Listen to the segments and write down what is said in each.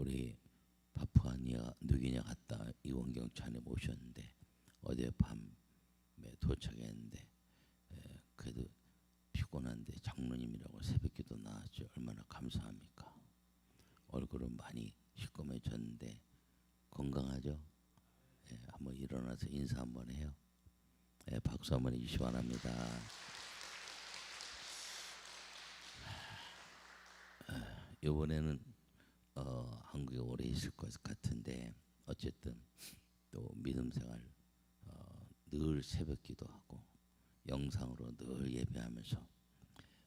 우리 파푸아니아 누기냐 갔다 이원경 차님 모셨는데 어제 밤에 도착했는데 에, 그래도 피곤한데 장로님이라고 새벽기도 나왔죠. 얼마나 감사합니까? 얼굴은 많이 시꺼매졌는데 건강하죠? 예, 한번 일어나서 인사 한번 해요. 예, 박수 한번 해주시기 바랍니다. 아, 이번에는 어, 한국에 오래 있을 것 같은데 어쨌든 또 믿음 생활 어, 늘 새벽 기도 하고 영상으로 늘 예배하면서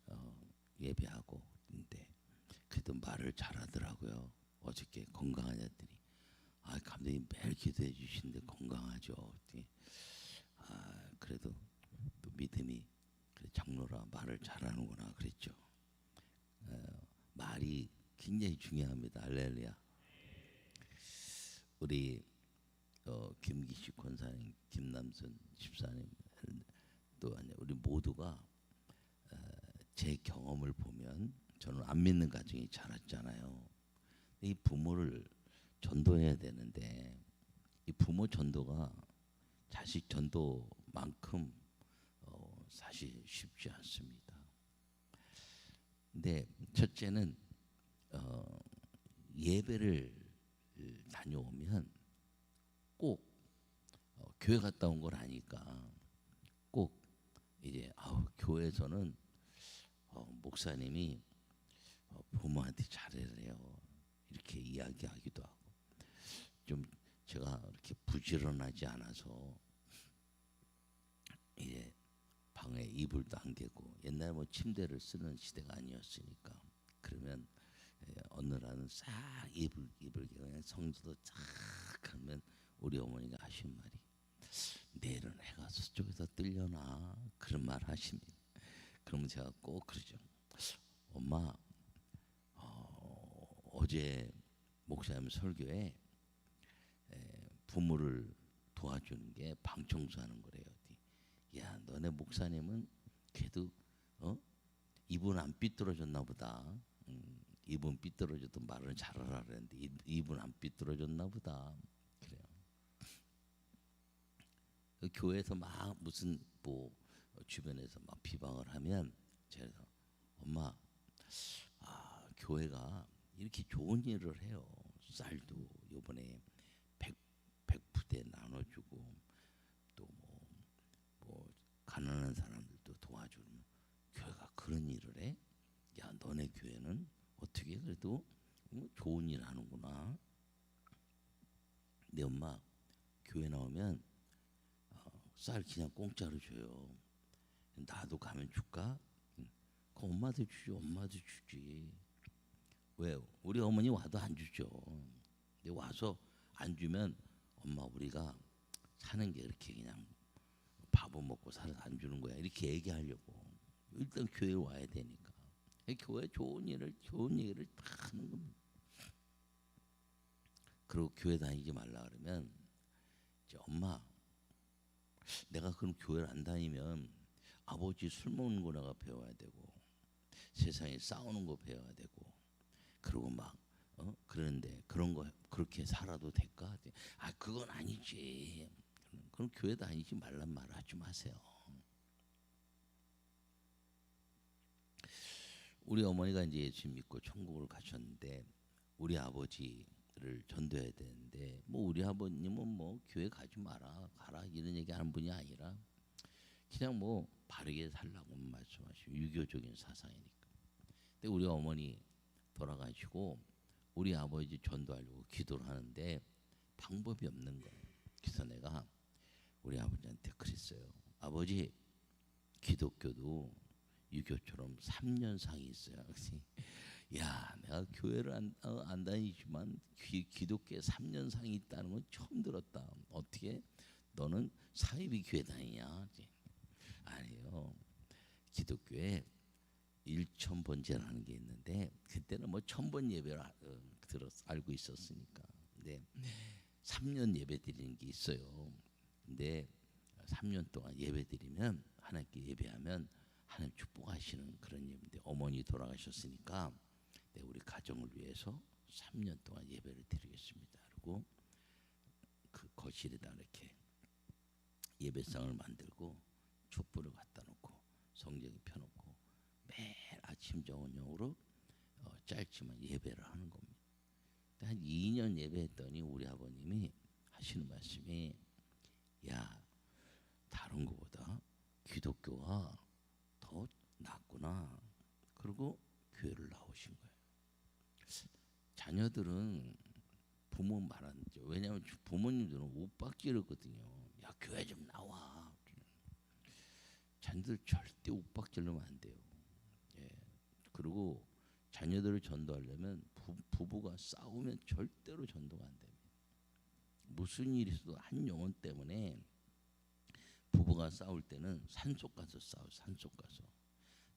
어, 예배하고 근데 그래도 말을 잘하더라고요. 어저께 건강하냐더니 아 감독님 매일 기도해 주시는데 건강하죠. 아 그래도 또 믿음이 그래 장로라 말을 잘하는구나 그랬죠. 어, 말이 굉장히 중요합니다. 할렐루야. 우리 어, 김기식 권사님, 김남선 집사님 또 아니 우리 모두가 어, 제 경험을 보면 저는 안 믿는 가정이 자랐잖아요. 이 부모를 전도해야 되는데 이 부모 전도가 자식 전도만큼 어, 사실 쉽지 않습니다. 근데 첫째는 어, 예배를 다녀오면 꼭 어, 교회 갔다 온 걸 아니까 꼭 이제 아우 교회에서는 어, 목사님이 어, 부모한테 잘해래요. 이렇게 이야기하기도 하고. 좀 제가 이렇게 부지런하지 않아서 이제 방에 이불도 안 개고 옛날 뭐 침대를 쓰는 시대가 아니었으니까 그러면 예, 어느 날은 싹 이불 이불 개고 그냥 성수도 쫙 하면 우리 어머니가 하신 말이 내일은 해가 서쪽에서 뜨려나 그런 말 하십니다. 그러면 제가 꼭 그러죠. 엄마 어, 어제 목사님 설교에 에, 부모를 도와주는 게 방청소하는 거래요. 야 너네 목사님은 그래도 어 이분 안 삐뚤어졌나 보다. 음, 이분 삐뚤어져도 말을 잘하라 그랬는데 이- 이분 안 삐뚤어졌나 보다. 그래요. 그 교회에서 막 무슨 뭐 주변에서 막 비방을 하면 제가 엄마 아 교회가 이렇게 좋은 일을 해요. 쌀도 요번에 백 백부대 나눠주고 또뭐 뭐 가난한 사람들도 도와주는 교회가 그런 일을 해? 야 너네 교회는 어떻게 그래도 어, 좋은 일 하는구나. 내 엄마 교회 나오면 어, 쌀 그냥 공짜로 줘요. 나도 가면 줄까? 응. 그 엄마도 주지, 엄마도 주지. 왜? 우리 어머니 와도 안 주죠. 근데 와서 안 주면 엄마 우리가 사는 게 이렇게 그냥 밥은 먹고 살아서 안 주는 거야. 이렇게 얘기하려고. 일단 교회 와야 되니까. 이 교회 좋은 일을 좋은 얘기를 다 하는 겁니다. 그리고 교회 다니지 말라 그러면 이제 엄마 내가 그럼 교회를 안 다니면 아버지 술 먹는 거 내가 배워야 되고 세상에 싸우는 거 배워야 되고 그리고 막 어? 그러는데 그런 거 그렇게 살아도 될까? 아 그건 아니지. 그럼 교회 다니지 말란 말 하지 마세요. 우리 어머니가 이제 예수 믿고 천국을 가셨는데 우리 아버지를 전도해야 되는데 뭐 우리 아버님은 뭐 교회 가지 마라 가라 이런 얘기 하는 분이 아니라 그냥 뭐 바르게 살라고 말씀하시고 유교적인 사상이니까. 근데 우리 어머니 돌아가시고 우리 아버지 전도하려고 기도를 하는데 방법이 없는 거예요. 그래서 내가 우리 아버지한테 그랬어요. 아버지 기독교도 유교처럼 3년 상이 있어요. 그래서 야, 내가 교회를 안, 어, 안 다니지만 기, 기독교에 3년 상이 있다는 건 처음 들었다. 어떻게? 너는 사이비 교회 다니냐? 아니요. 기독교에 일천 번제라는 게 있는데 그때는 뭐 천번 예배를 아- 어, 들었 알고 있었으니까. 근데 3년 예배 드리는 게 있어요. 근데 3년 동안 예배 드리면 하나님께 예배하면 하나님 축복하시는 그런 예배인데 어머니 돌아가셨으니까 네, 우리 가정을 위해서 3년 동안 예배를 드리겠습니다. 그리고 그 거실에다 이렇게 예배상을 만들고 촛불을 갖다 놓고 성경에 펴놓고 매일 아침 정원용으로 어, 짧지만 예배를 하는 겁니다. 한 2년 예배했더니 우리 아버님이 하시는 말씀이 야 다른 것보다 기독교가 더 낫구나. 그리고 교회를 나오신 거예요. 자녀들은 부모 말하는죠. 왜냐하면 부모님들은 욱박지르거든요. 야 교회 좀 나와. 자녀들 절대 욱박지르면 안 돼요. 예. 그리고 자녀들을 전도하려면 부, 부부가 싸우면 절대로 전도가 안 됩니다. 무슨 일이 있어도 한 영혼 때문에 부부가 싸울 때는 산속 가서 싸워 산속 가서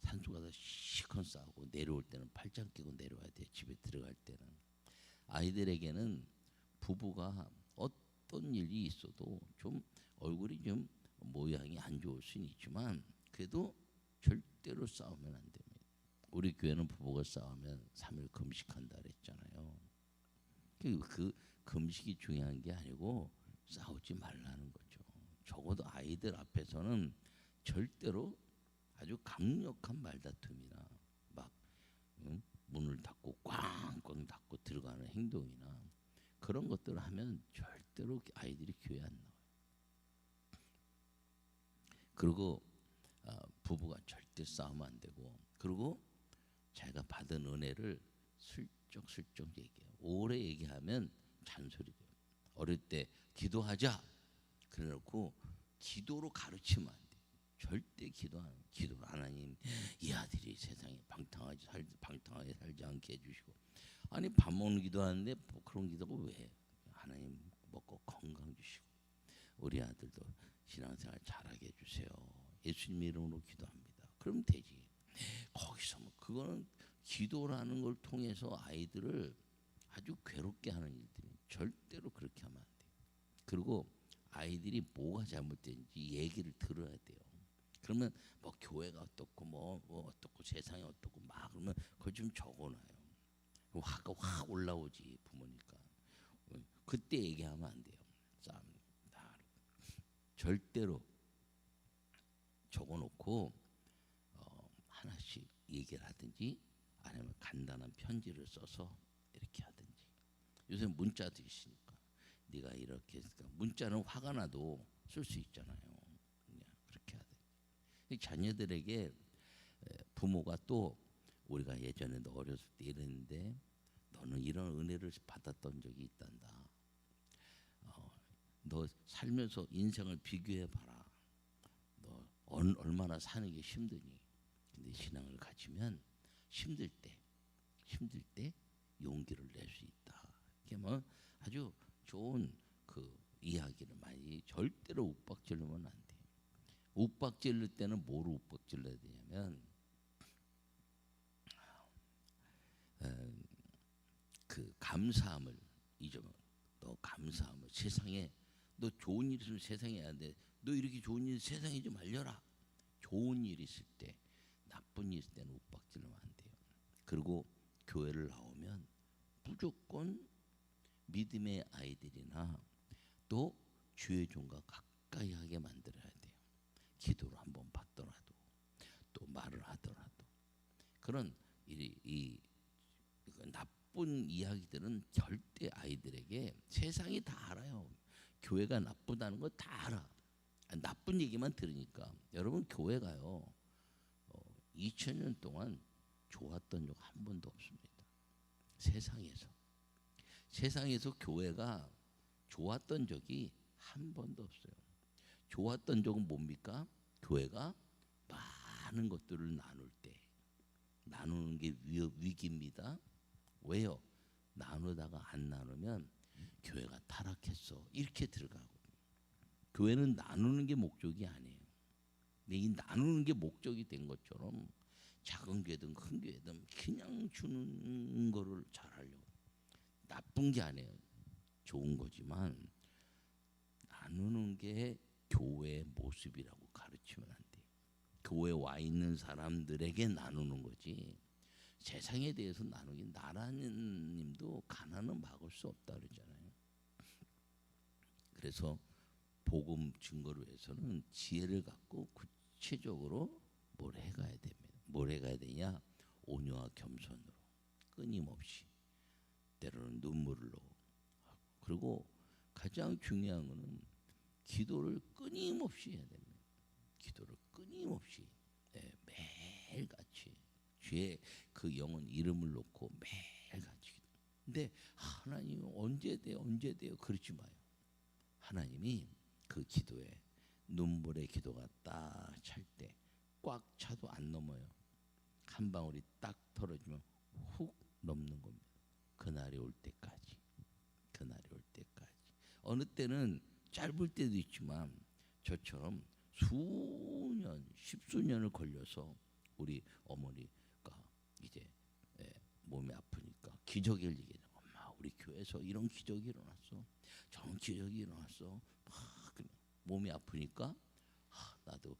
산속 가서 시컨 싸우고 내려올 때는 팔짱 끼고 내려와야 돼 집에 들어갈 때는 아이들에게는 부부가 어떤 일이 있어도 좀 얼굴이 좀 모양이 안 좋을 수는 있지만 그래도 절대로 싸우면 안 됩니다. 우리 교회는 부부가 싸우면 3일 금식한다 그랬잖아요. 그, 그 금식이 중요한 게 아니고 싸우지 말라는 거죠. 적어도 아이들 앞에서는 절대로 아주 강력한 말다툼이나 막 응? 문을 닫고 꽝꽝 닫고 들어가는 행동이나 그런 것들을 하면 절대로 아이들이 교회 안 나와요. 그리고 어, 부부가 절대 싸우면 안 되고 그리고 자기가 받은 은혜를 슬쩍슬쩍 얘기해요. 오래 얘기하면 잔소리 돼요. 어릴 때 기도하자 그래놓고 기도로 가르치면 안 돼. 절대 기도 안 기도 하나님 이 아들이 세상에 방탕하지 살 방탕하게 살지 않게 해주시고 아니 밥 먹는 기도하는데 뭐 그런 기도가 왜 하나님 먹고 건강 주시고 우리 아들도 신앙생활 잘하게 해주세요. 예수님 이름으로 기도합니다. 그럼 되지. 거기서 뭐 그거는 기도라는 걸 통해서 아이들을 아주 괴롭게 하는 일들이 절대로 그렇게 하면 안 돼요. 그리고 아이들이 뭐가 잘못된지 얘기를 들어야 돼요. 그러면 뭐 교회가 어떻고 뭐, 뭐 어떻고 세상이 어떻고 막 그러면 그걸 좀 적어놔요. 화가 확 올라오지 부모니까. 그때 얘기하면 안 돼요. 다 절대로 적어놓고 어, 하나씩 얘기를 하든지 아니면 간단한 편지를 써서 이렇게 하든지 요새 문자도 있으니까 네가 이렇게 했으니까 문자는 화가 나도 쓸 수 있잖아요. 그냥 그렇게 하든지 자녀들에게 부모가 또 우리가 예전에도 어렸을 때 이랬는데 너는 이런 은혜를 받았던 적이 있단다. 어, 너 살면서 인생을 비교해 봐라. 너 얼마나 사는 게 힘드니? 근데 신앙을 가지면 힘들 때, 힘들 때 용기를 낼 수 있다. 이게 뭐 아주 좋은 그 이야기를 많이 절대로 욱박질르면 안 돼. 욱박질를 때는 뭐로 욱박질러야 되냐면 음, 그 감사함을 잊어먹. 너 감사함을 세상에 너 좋은 일 있으면 세상에 해야 돼. 너 이렇게 좋은 일 세상에 좀 알려라. 좋은 일 있을 때, 나쁜 일 있을 때는 욱박질러면 안 돼요. 그리고 교회를 나오면 무조건 믿음의 아이들이나 또 주의 종과 가까이 하게 만들어야 돼요. 기도를 한번 받더라도 또 말을 하더라도 그런 이, 이 나쁜 이야기들은 절대 아이들에게 세상이 다 알아요. 교회가 나쁘다는 거 다 알아. 나쁜 얘기만 들으니까 여러분 교회 가요. 어, 2000년 동안 좋았던 적 한 번도 없습니다. 세상에서 세상에서 교회가 좋았던 적이 한 번도 없어요. 좋았던 적은 뭡니까? 교회가 많은 것들을 나눌 때 나누는 게 위, 위기입니다. 왜요? 나누다가 안 나누면 교회가 타락했어 이렇게 들어가고 교회는 나누는 게 목적이 아니에요. 근데 이 나누는 게 목적이 된 것처럼 작은 교회든 큰 교회든 그냥 주는 거를 잘하려고 나쁜 게 아니에요. 좋은 거지만 나누는 게 교회의 모습이라고 가르치면 안 돼요. 교회 와 있는 사람들에게 나누는 거지 재상에 대해서 나누긴 나라님도 가난은 막을 수 없다 그러잖아요. 그래서 복음 증거를 위해서는 지혜를 갖고 구체적으로 뭘 해가야 됩니다. 뭘 해가야 되냐? 온유와 겸손으로 끊임없이 때로는 눈물로 그리고 가장 중요한 거는 기도를 끊임없이 해야 됩니다. 기도를 끊임없이. 예, 매일같이. 주의 그 영혼 이름을 놓고 매일같이 근데 하나님 언제 돼요 언제 돼요? 그러지 마요. 하나님이 그 기도에 눈물의 기도가 딱 찰 때 꽉 차도 안 넘어요. 한 방울이 딱 털어지면 훅 넘는 겁니다 그날이 올 때까지 그날이 올 때까지 어느 때는 짧을 때도 있지만 저처럼 수년, 십수년을 걸려서 우리 어머니가 이제 예, 몸이 아프니까 기적을 얘기해. 엄마, 우리 교회에서 이런 기적이 일어났어. 저런 기적이 일어났어. 막 몸이 아프니까 아, 나도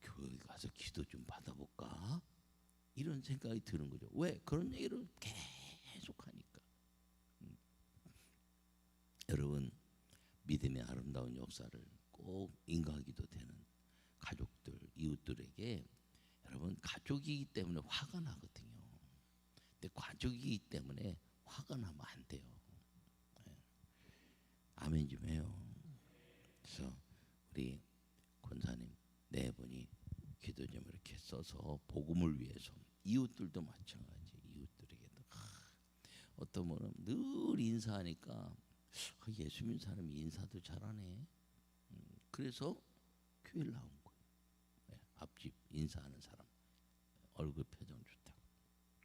교회 가서 기도 좀 받아볼까? 이런 생각이 드는 거죠. 왜? 그런 얘기를 계속 하니까. 음. 여러분 믿음의 아름다운 역사를 꼭 인가하기도 되는 가족들, 이웃들에게 여러분 가족이기 때문에 화가 나거든요. 근데 가족이기 때문에 화가 나면 안 돼요. 네. 아멘 좀 해요. 그래서 우리 권사님 네 분이 기도 좀 이렇게 써서 복음을 위해서 이웃들도 마찬가지 어떤 분은 늘 인사하니까 아, 예수 믿는 사람이 인사도 잘하네. 음, 그래서 교회를 나온 거예요. 네, 앞집 인사하는 사람 얼굴 표정 좋다.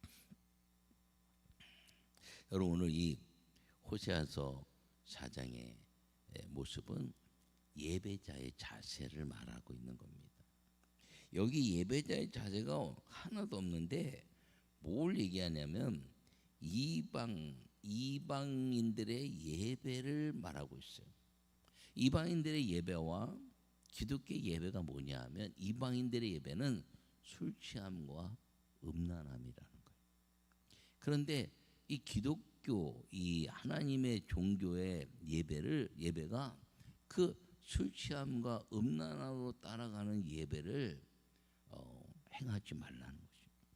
여러분 오늘 이 호세아서 사장의 모습은 예배자의 자세를 말하고 있는 겁니다. 여기 예배자의 자세가 하나도 없는데 뭘 얘기하냐면 이방 이방인들의 예배를 말하고 있어요. 이방인들의 예배와 기독교 예배가 뭐냐 하면 이방인들의 예배는 술 취함과 음란함이라는 거예요. 그런데 이 기독교 이 하나님의 종교의 예배를 예배가 그 술 취함과 음란함으로 따라가는 예배를 어, 행하지 말라는 것이죠.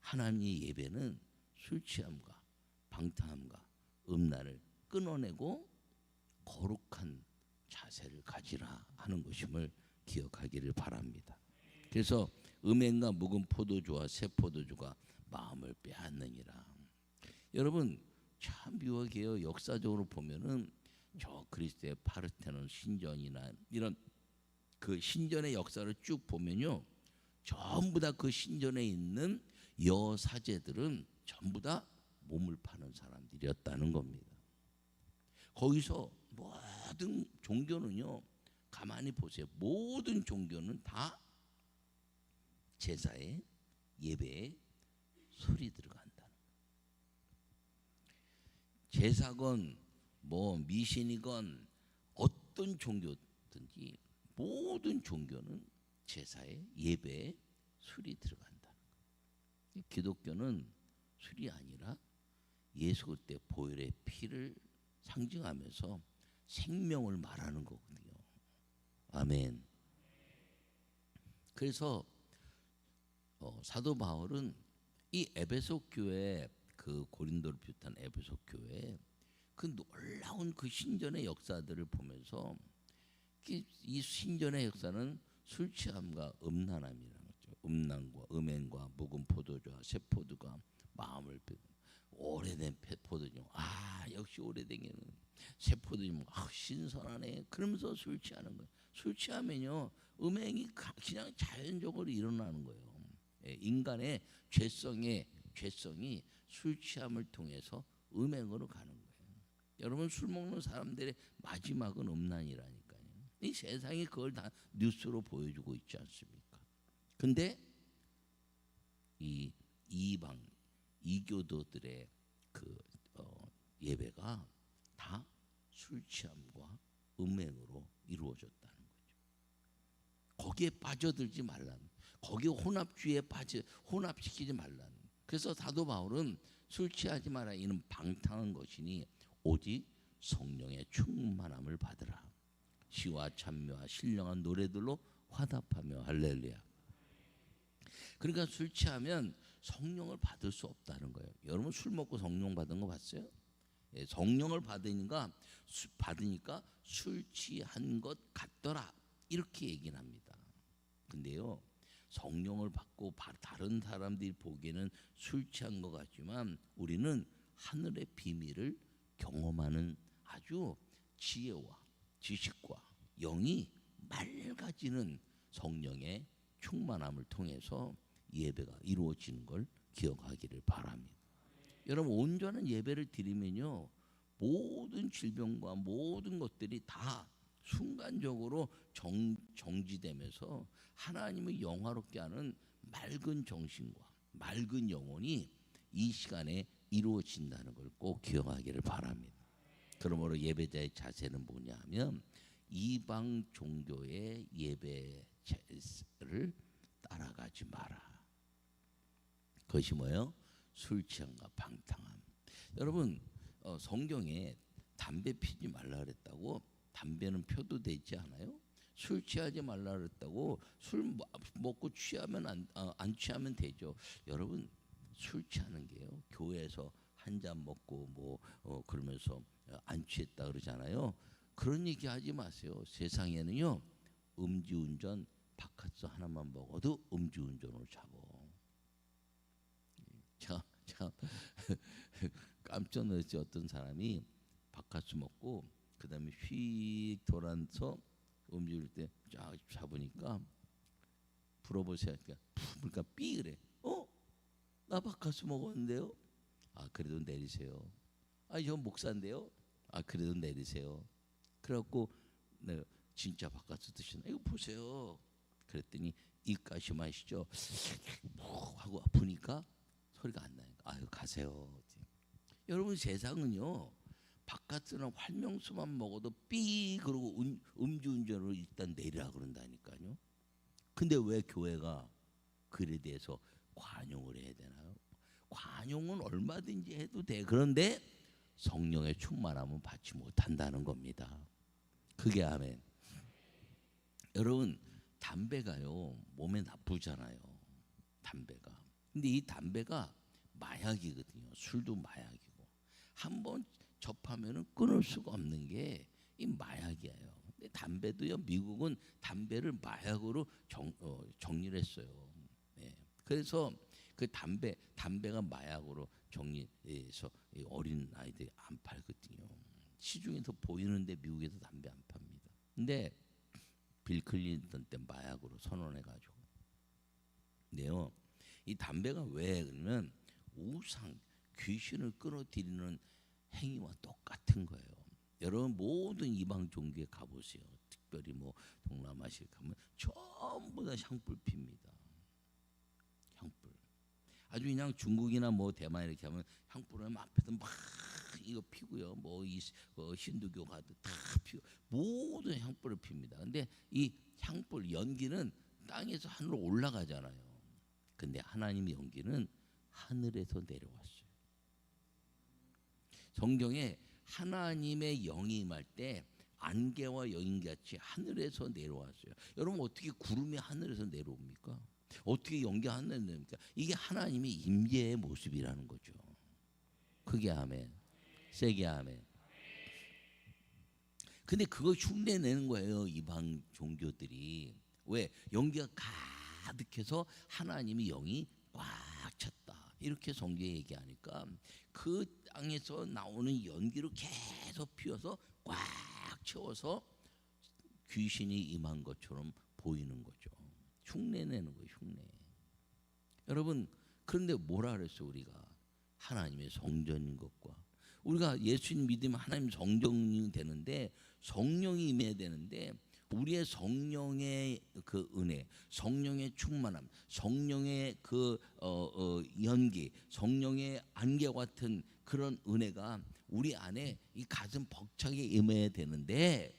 하나님의 예배는 술 취함과 방탕함과 음란을 끊어내고 거룩한 자세를 가지라 하는 것임을 기억하기를 바랍니다. 그래서 음행과 묵은 포도주와 새 포도주가 마음을 빼앗느니라. 여러분 참 묘하게요. 역사적으로 보면은 저 그리스도의 파르테논 신전이나 이런 그 신전의 역사를 쭉 보면요. 전부 다 그 신전에 있는 여사제들은 전부 다 몸을 파는 사람들이었다는 겁니다. 거기서 모든 종교는요. 가만히 보세요. 모든 종교는 다 제사에 예배에 술이 들어간다. 제사건 뭐 미신이건 어떤 종교든지 모든 종교는 제사에 예배에 술이 들어간다. 기독교는 술이 아니라 예수 그때 보혈의 피를 상징하면서 생명을 말하는 거거든요. 아멘. 그래서 어, 사도 바울은 이 에베소 교회 그 고린도를 비롯한 에베소 교회 그 놀라운 그 신전의 역사들을 보면서 이 신전의 역사는 술 취함과 음란함이라는 거죠. 음란과 음행과 묵은 포도주와 새 포도가 마음을 오래된 포도주. 아 역시 오래된 게는 새 포도주. 아 신선하네. 그러면서 술 취하는 거예요. 술 취하면요 음행이 그냥 자연적으로 일어나는 거예요. 예, 인간의 죄성의 죄성이 술 취함을 통해서 음행으로 가는 거예요. 여러분 술 먹는 사람들의 마지막은 음란이라니까요. 이 세상이 그걸 다 뉴스로 보여주고 있지 않습니까? 근데 이 이방 이교도들의 그 어, 예배가 다 술 취함과 음행으로 이루어졌다는 거죠. 거기에 빠져들지 말라는, 거기에 혼합주의에 빠져 혼합시키지 말라는. 그래서 사도 바울은 술 취하지 마라 이는 방탕한 것이니 오직 성령의 충만함을 받으라. 시와 찬미와 신령한 노래들로 화답하며 할렐루야. 그러니까 술 취하면 성령을 받을 수 없다는 거예요. 여러분 술 먹고 성령 받은 거 봤어요? 예, 성령을 받으니까 수- 받으니까 술 취한 것 같더라 이렇게 얘기는 합니다. 근데요 성령을 받고 바- 다른 사람들이 보기에는 술 취한 것 같지만 우리는 하늘의 비밀을 경험하는 아주 지혜와 지식과 영이 맑아지는 성령의 충만함을 통해서 예배가 이루어지는 걸 기억하기를 바랍니다. 여러분 온전한 예배를 드리면요 모든 질병과 모든 것들이 다 순간적으로 정, 정지되면서 하나님을 영화롭게 하는 맑은 정신과 맑은 영혼이 이 시간에 이루어진다는 걸 꼭 기억하기를 바랍니다. 그러므로 예배자의 자세는 뭐냐면 이방 종교의 예배를 따라가지 마라. 그것이 뭐예요? 술 취함과 방탕함. 여러분 어, 성경에 담배 피지 말라 그랬다고 담배는 펴도 되지 않아요? 술 취하지 말라 그랬다고 술 먹- 먹고 취하면 안, 어, 안 취하면 되죠. 여러분 술 취하는 게요. 교회에서 한 잔 먹고 뭐 어, 그러면서 어, 안 취했다 그러잖아요. 그런 얘기 하지 마세요. 세상에는요 음주운전 바카스 하나만 먹어도 음주운전으로 잡어. 참, 참 깜짝 놀랐지 어떤 사람이 바카스 먹고 그 다음에 휙 돌아서 음주일 때 쫙 잡으니까 불어보세요. 그러니까 삐 그래. 어? 나 바카스 먹었는데요. 아 그래도 내리세요. 아저 목사인데요. 아 그래도 내리세요. 그래갖고 내가 진짜 바카스 드시나 이거 보세요. 그랬더니 입가시 마시죠. 하고 아프니까 소리가 안 나니까 아유 가세요. 여러분 세상은요 바깥으로 활명수만 먹어도 삐 그러고 음, 음주운전으로 일단 내리라 그런다니까요. 근데 왜 교회가 그에 대해서 관용을 해야 되나요? 관용은 얼마든지 해도 돼. 그런데 성령의 충만함은 받지 못한다는 겁니다. 그게 아멘. 여러분 담배가요 몸에 나쁘잖아요. 담배가. 근데 이 담배가 마약이거든요. 술도 마약이고 한 번 접하면은 끊을 수가 없는 게 이 마약이에요. 근데 담배도요 미국은 담배를 마약으로 정, 어, 정리를 했어요. 예. 그래서 그 담배 담배가 마약으로 정리해서 이 어린 아이들이 안 팔거든요. 시중에서 보이는데 미국에서 담배 안 팝니다. 근데 빌 클린턴 때 마약으로 선언해가지고. 근데요, 이 담배가 왜 그러면 우상 귀신을 끌어들이는 행위와 똑같은 거예요. 여러분 모든 이방 종교에 가보세요. 특별히 뭐 동남아시아 가면 전부 다 향불 핍니다. 향불. 아주 그냥 중국이나 뭐 대만 이렇게 하면 향불을 앞에서 막 이거 피고요. 뭐이 어, 힌두교 가도 다 피고 모든 향불을 핍니다. 근데 이 향불 연기는 땅에서 하늘로 올라가잖아요. 근데 하나님의 연기는 하늘에서 내려왔어요. 성경에 하나님의 영이 임할 때 안개와 여인같이 하늘에서 내려왔어요. 여러분 어떻게 구름이 하늘에서 내려옵니까? 어떻게 연기가 하늘에서 내려옵니까? 이게 하나님의 임재의 모습이라는 거죠. 그게 아멘. 세게 아멘. 근데 그거 흉내 내는 거예요. 이방 종교들이. 왜? 연기가 가 득해서 하나님의 영이 꽉 찼다. 이렇게 성경에 얘기하니까 그 땅에서 나오는 연기로 계속 피워서 꽉 채워서 귀신이 임한 것처럼 보이는 거죠. 흉내 내는 거예요, 흉내. 여러분, 그런데 뭐라 그랬어 우리가? 하나님의 성전인 것과 우리가 예수님 믿으면 하나님 성전이 되는데 성령이 임해야 되는데 우리의 성령의 그 은혜, 성령의 충만함, 성령의 그 어, 어, 연기, 성령의 안개 같은 그런 은혜가 우리 안에 이 가슴 벅차게 임해야 되는데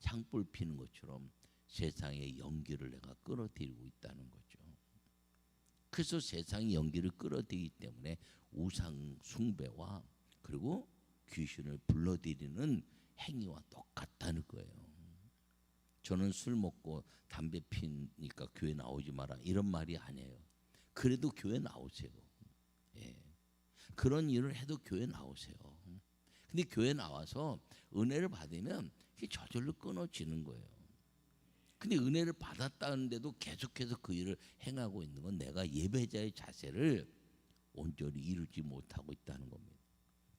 창불 피는 것처럼 세상의 연기를 내가 끌어들이고 있다는 거죠. 그래서 세상이 연기를 끌어들이기 때문에 우상 숭배와 그리고 귀신을 불러들이는 행위와 똑같다는 거예요. 저는 술 먹고 담배 피니까 교회 나오지 마라 이런 말이 아니에요. 그래도 교회 나오세요. 예. 그런 일을 해도 교회 나오세요. 근데 교회 나와서 은혜를 받으면 그게 저절로 끊어지는 거예요. 근데 은혜를 받았다는데도 계속해서 그 일을 행하고 있는 건 내가 예배자의 자세를 온전히 이루지 못하고 있다는 겁니다.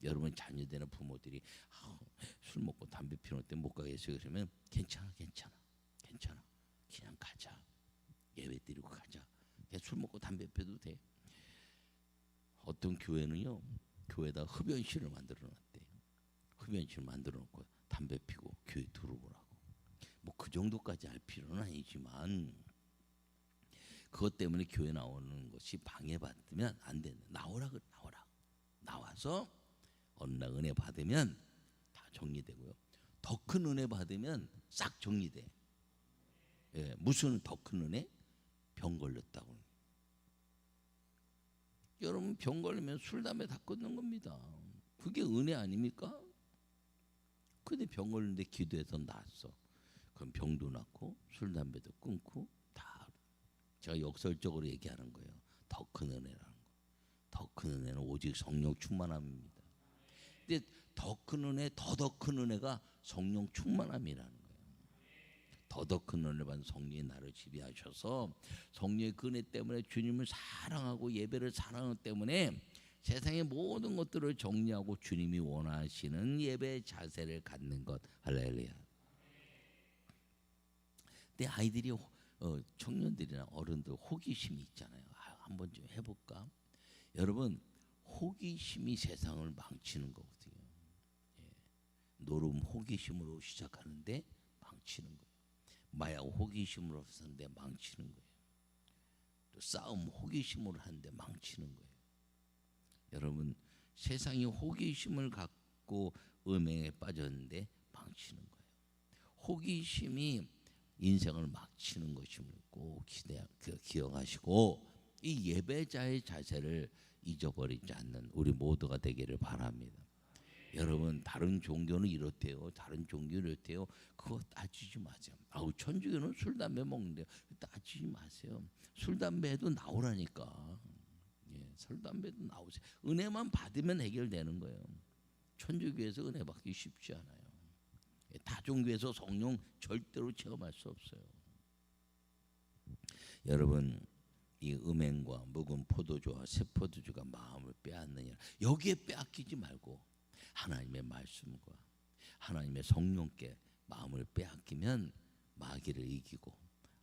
여러분 자녀되는 부모들이 아, 술 먹고 담배 피우는 때 못 가겠어요. 그러면 괜찮아 괜찮아 괜찮아. 그냥 가자. 예배 드리고 가자. 그냥 술 먹고 담배 피워도 돼. 어떤 교회는요 교회에다 흡연실을 만들어 놨대 흡연실 만들어 놓고 담배 피고 교회 들어오라고. 뭐 그 정도까지 할 필요는 아니지만 그것 때문에 교회 나오는 것이 방해받으면 안 된다. 나오라 그 나오라. 나와서 날 은혜 받으면 다 정리되고요. 더 큰 은혜 받으면 싹 정리돼. 예, 무슨 더 큰 은혜? 병 걸렸다고. 여러분 병 걸리면 술 담배 다 끊는 겁니다. 그게 은혜 아닙니까? 근데 병 걸리는데 기도해서 낫어. 그럼 병도 낫고 술 담배도 끊고 다 제가 역설적으로 얘기하는 거예요. 더 큰 은혜라는 거. 더 큰 은혜는 오직 성령 충만함입니다. 근데 더큰 은혜, 더더 큰 은혜가 성령 충만함이라는 거예요. 더더 큰 은혜 받은 성령이 나를 지배하셔서 성령의 그 은혜 때문에 주님을 사랑하고 예배를 사랑하기 때문에 세상의 모든 것들을 정리하고 주님이 원하시는 예배 자세를 갖는 것 할렐루야. 내 아이들이 어, 청년들이나 어른들 호기심이 있잖아요. 아, 한번 좀 해볼까? 여러분 호기심이 세상을 망치는. 예. 노름 호기심으로 시작하는데 망치는 거예요. 마약 호기심으로 하는데 망치는 거예요. 또 싸움 호기심으로 하는데 망치는 거예요. 여러분 세상이 호기심을 갖고 음행에 빠졌는데 망치는 거예요. 호기심이 인생을 막치는 것임을 꼭그 기억하시고 이 예배자의 자세를 잊어버리지 않는 우리 모두가 되기를 바랍니다. 여러분 다른 종교는 이렇대요. 다른 종교는 이렇대요. 그거 따지지 마세요. 아우 천주교는 술 담배 먹는데 따지지 마세요. 술 담배도 나오라니까. 예, 술 담배도 나오세요. 은혜만 받으면 해결되는 거예요. 천주교에서 은혜 받기 쉽지 않아요. 예, 다종교에서 성령 절대로 체험할 수 없어요. 여러분 이 음행과 묵은 포도주와 새 포도주가 마음을 빼앗느냐 여기에 빼앗기지 말고 하나님의 말씀과 하나님의 성령께 마음을 빼앗기면 마귀를 이기고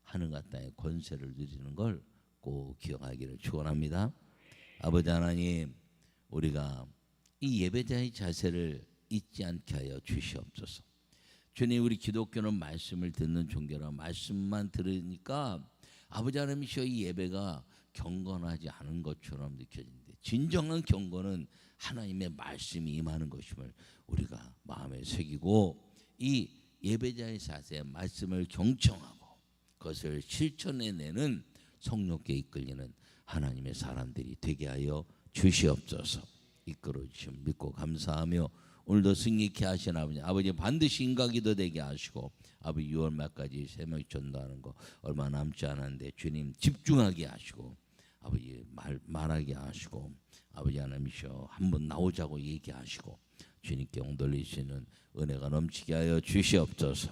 하늘과 땅의 권세를 누리는 걸 꼭 기억하기를 축원합니다. 아버지 하나님 우리가 이 예배자의 자세를 잊지 않게 하여 주시옵소서. 주님 우리 기독교는 말씀을 듣는 종교라 말씀만 들으니까 아버지 하나님이시여 이 예배가 경건하지 않은 것처럼 느껴지는데 진정한 경건은 하나님의 말씀이 임하는 것임을 우리가 마음에 새기고 이 예배자의 자세 말씀을 경청하고 그것을 실천해내는 성령께 이끌리는 하나님의 사람들이 되게 하여 주시옵소서. 이끌어 주심 믿고 감사하며 오늘도 승리케 하신 아버지 아버지 반드시 인가기도 되게 하시고 아버지 6월 말까지 새벽 전도하는 거 얼마 남지 않았는데 주님 집중하게 하시고 아버지 말 말하게 하시고 아버지 하나님이셔. 한번 나오자고 얘기하시고 주님께 영 돌리시는 은혜가 넘치게 하여 주시옵소서.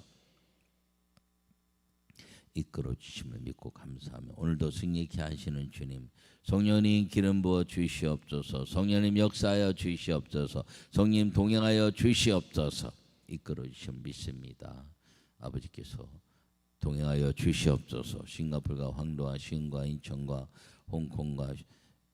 이끌어 주심을 믿고 감사하며 오늘도 승리케 하시는 주님 성령님 기름 부어 주시옵소서. 성령님 역사하여 주시옵소서. 성님 동행하여 주시옵소서. 이끌어 주심 믿습니다. 아버지께서 동행하여 주시옵소서. 싱가폴과 황도와 신과 인천과 홍콩과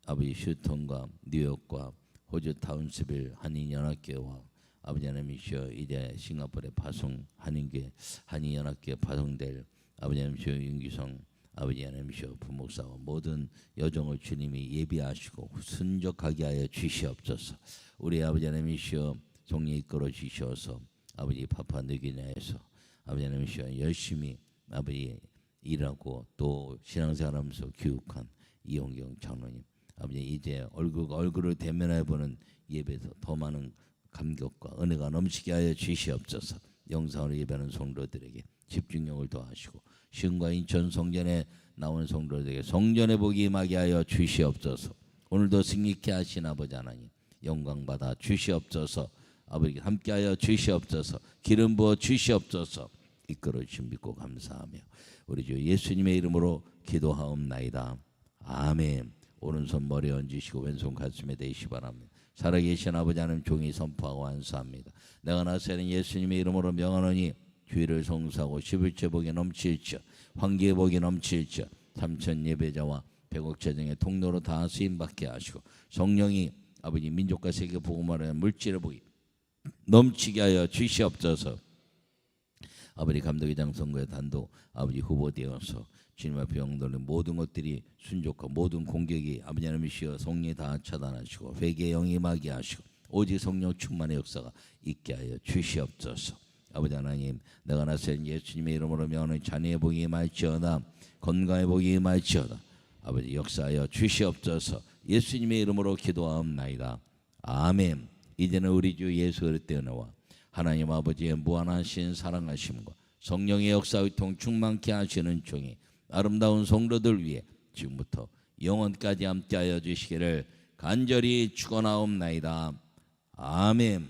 아버지 슈톤과 뉴욕과 호주 타운스빌 한인연합교회와 아버지 하나님이시여 이제 싱가포르에 파송 한인교 한인연합교회 파송될 아버지 하나님이시여 윤기성 아버지 하나님이시여 부목사와 모든 여정을 주님이 예비하시고 순적하게 하여 주시옵소서. 우리 아버지 하나님이시여 성령 이끌어 주시어서 아버지 파파누기냐에서 아버지 하나님이시여 열심히 아버지 일하고 또 신앙생활하면서 교육한 이용경 장로님 아버지 이제 얼굴 얼굴을 대면해 보는 예배에서 더 많은 감격과 은혜가 넘치게 하여 주시옵소서. 영상으로 예배하는 성도들에게 집중력을 더하시고 시흥과 인천 성전에 나오는 성도들에게 성전의 복이 임하게 하여 주시옵소서. 오늘도 승리케 하신 아버지 하나님 영광 받아 주시옵소서. 아버지 함께 하여 주시옵소서. 기름 부어 주시옵소서. 이끌어 주신 믿고 감사하며 우리 주 예수님의 이름으로 기도하옵나이다. 아멘. 오른손 머리에 얹으시고 왼손 가슴에 대시 바랍니다. 살아계신 아버지 하나님 종이 선포하고 완수합니다. 내가 나서는 예수님의 이름으로 명하노니 주의를 성사하고 십일째 복이 넘칠지어 황기의 복이 넘칠지어 삼천 예배자와 백억 재정의 통로로 다 쓰임받게 하시고 성령이 아버지 민족과 세계 복음화를 물질의 복이 넘치게 하여 주시옵소서. 아버지 감독회장 선거에 단독 아버지 후보 되어서 주님 앞에 영도는 모든 것들이 순종과 모든 공격이 아버지 하나님이시여 성령이 다 차단하시고 회개의 영이 임하게 하시고 오직 성령 충만의 역사가 있게 하여 주시옵소서. 아버지 하나님 내가 나선 예수님의 이름으로 명하는 자녀의 복이 임할지어다 건강의 복이 임할지어다. 아버지 역사하여 주시옵소서. 예수님의 이름으로 기도하옵나이다. 아멘. 이제는 우리 주 예수 그리스도의 은혜와 하나님 아버지의 무한하신 사랑하심과 성령의 역사의 통 충만케 하시는 종이 아름다운 성도들 위해 지금부터 영원까지 함께하여 주시기를 간절히 축원하옵나이다. 아멘.